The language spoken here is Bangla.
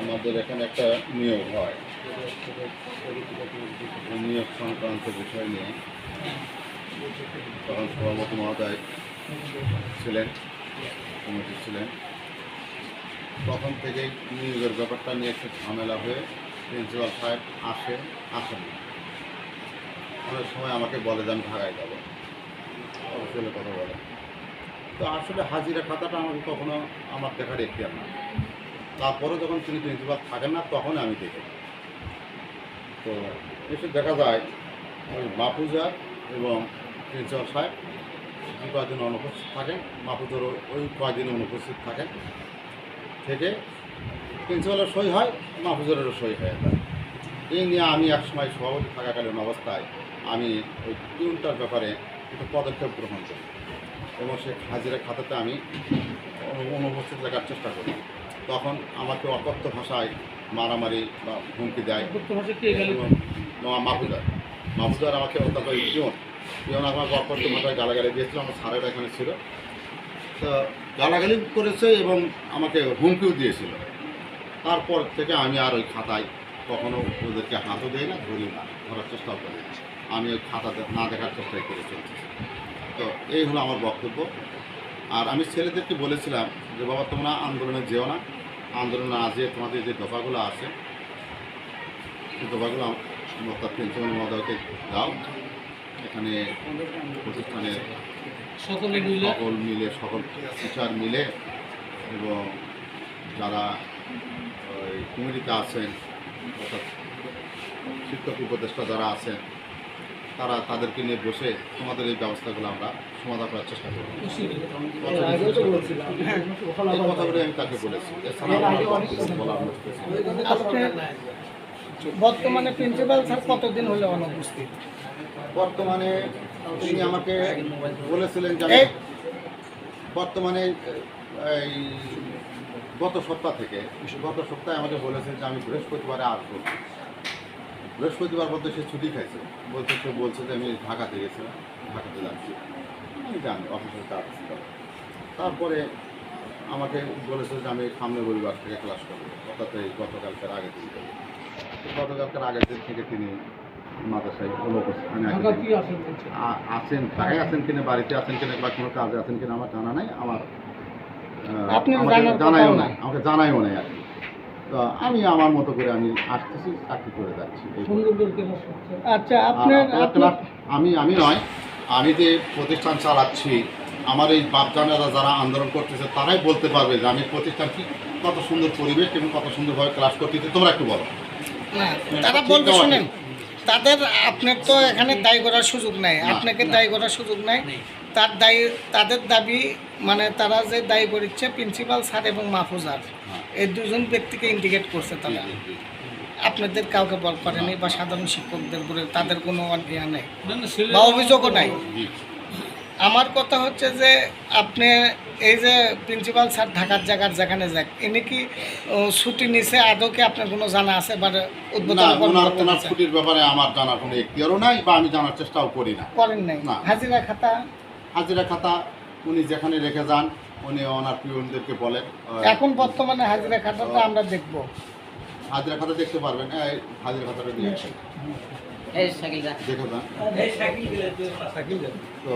আমাদের এখানে একটা নিয়োগ হয়। নিয়োগ সংক্রান্ত বিষয় নিয়ে তখন সভাপতি মহোদয় ছিলেন, কমিটি ছিলেন। তখন থেকেই নিয়োগের ব্যাপারটা নিয়ে একটু ঝামেলা হয়ে প্রিন্সিপাল সাহেব আসে, আসেন অনেক সময় আমাকে বলে যে আমি ঢাকায় যাব অবশ্যই কথা বলে। তো আসলে হাজিরা খাতাটা আমাকে কখনো আমার দেখার এখতিয়ার না। তারপরে যখন তিনি প্রিন্সিপাল থাকেন না, তখন আমি দেখি। তো এসে দেখা যায়, ওই মাহফুজার এবং প্রিন্সিপাল সাহেব যে কয়েকদিন অনুপস্থিত থাকেন। মাহফুজেরও ওই কয়েকদিন অনুপস্থিত থাকেন। থেকে প্রিন্সিপালের সই হয়, মাহফুজেরও সই হয়ে যায়। এই নিয়ে আমি একসময় সভাপতি থাকাকালীন অবস্থায় আমি ওই টিউনটার ব্যাপারে একটু পদক্ষেপ গ্রহণ করি। এবং সে হাজিরা খাতাতে আমি অনু- অনুপস্থিত রাখার চেষ্টা করি। তখন আমাকে অকথ্য ভাষায় মারামারি বা হুমকি দেয়। এবং মা- মাহফুজার মাহফুজার আমাকে অত্যন্ত পিওন। পিওন আমাকে অকথ্য ভাষায় গালাগালি দিয়েছিল আমার স্যারেরা এখানে ছিল। তো গালাগালি করেছে এবং আমাকে হুমকিও দিয়েছিল। তারপর থেকে আমি আর ওই খাতায় কখনো ওদেরকে হাতও দিই না ধরি না ধরার চেষ্টাও করি আমি ওই খাতাতে না দেখার চেষ্টাই করে চলছি তো এই হলো আমার বক্তব্য। আর আমি ছেলেদেরকে বলেছিলাম যে বাবা তোমরা আন্দোলনে যেও না। আন্দোলনে না যেয়ে তোমাদের যে দফাগুলো আছে সেই দফাগুলো অর্থাৎ প্রিন্সিপাল মহোদয়কে দাও। এখানে প্রতিষ্ঠানের সকলে মিলে সকল মিলে সকল টিচার মিলে এবং যারা ওই কমিটিতে আছেন অর্থাৎ শিক্ষক উপদেষ্টা যারা আছেন তারা তাদেরকে নিয়ে বসে তোমাদের এই ব্যবস্থাগুলো আমরা সমাধান করার চেষ্টা করব। এই কথাগুলো আমি তাকে বলেছি। বর্তমানে প্রিন্সিপাল স্যার কতদিন হলো অনুপস্থিত বর্তমানে তিনি আমাকে বলেছিলেন যে বর্তমানে এই গত সপ্তাহ থেকে গত সপ্তাহে আমাকে বলেছেন যে আমি বৃহস্পতিবারে আসব। বৃহস্পতিবার বলতে সে ছুটি খাইছে। বলতে সে বলছে যে আমি ঢাকাতে গেছিলাম ঢাকাতে যাচ্ছি। আমি জানি অফিসের কাজ ছিল। তারপরে আমাকে বলেছে যে আমি সামনে রবিবার থেকে ক্লাস করব। অর্থাৎ এই গতকালকের আগের দিন থেকে। গতকালকের আগের দিন থেকে তিনি মাদ্রাসায় আগে আছেন। ঢাকায় আছেন কিনা বাড়িতে আছেন কিনা বা কোনো কাজে আছেন কিনা আমার জানা নাই। আমার জানাইও নাই। নাই। আমাকে জানাইও নাই আর কি। তো আমি আমার মতো করে আমি আসতেছি চাকরি করে যাচ্ছি। আচ্ছা আপনার আমি আমি নয় আমি যে প্রতিষ্ঠান চালাচ্ছি আমার এই বাপজানেরা যারা আন্দোলন করতেছে তারাই বলতে পারবে যে আমি প্রতিষ্ঠান কি কত সুন্দর পরিবেশ এবং কত সুন্দরভাবে ক্লাস করতেছি। তোমরা একটু বলো। তারা বলবে শুনেন তাদের আপনার তো এখানে দায়ী করার সুযোগ নাই। আপনাকে দায়ী করার সুযোগ নাই। তার দায়ী তাদের দাবি মানে তারা যে দায়ী করিচ্ছে প্রিন্সিপাল স্যার এবং মাহফুজার। হ্যাঁ। এই দুজন ব্যক্তিকে ইন্ডিকেট করছে তারা। আপনাদের কাউকে বল করেনি বা সাধারণ শিক্ষকদের উপরে তাদের কোনো ইয়া নেই না, না, ছেলে- বা অভিযোগও নাই। আমার কথা হচ্ছে যে আপনি এই যে প্রিন্সিপাল স্যার ঢাকার জায়গার যেখানে যাক ইনি কি ছুটি নিছে আদৌ কি আপনার কোনো জানা আছে বা না উদ্বোধন ছুটির ব্যাপারে আমার জানার কোনো এখতিয়ারও নাই বা আমি জানার চেষ্টাও করি না। করেন নাই। না। হাজিরা খাতা? হাজিরা খাতা উনি যেখানে রেখে যান উনি ওনার পিওনদেরকে বলেন এখন বর্তমানে হাজিরা খাতাটা আমরা দেখব। হাজিরা খাতা দেখতে পারবেন এই হাজিরা খাতাটা নিয়ে আসেন দেখে যান। তো।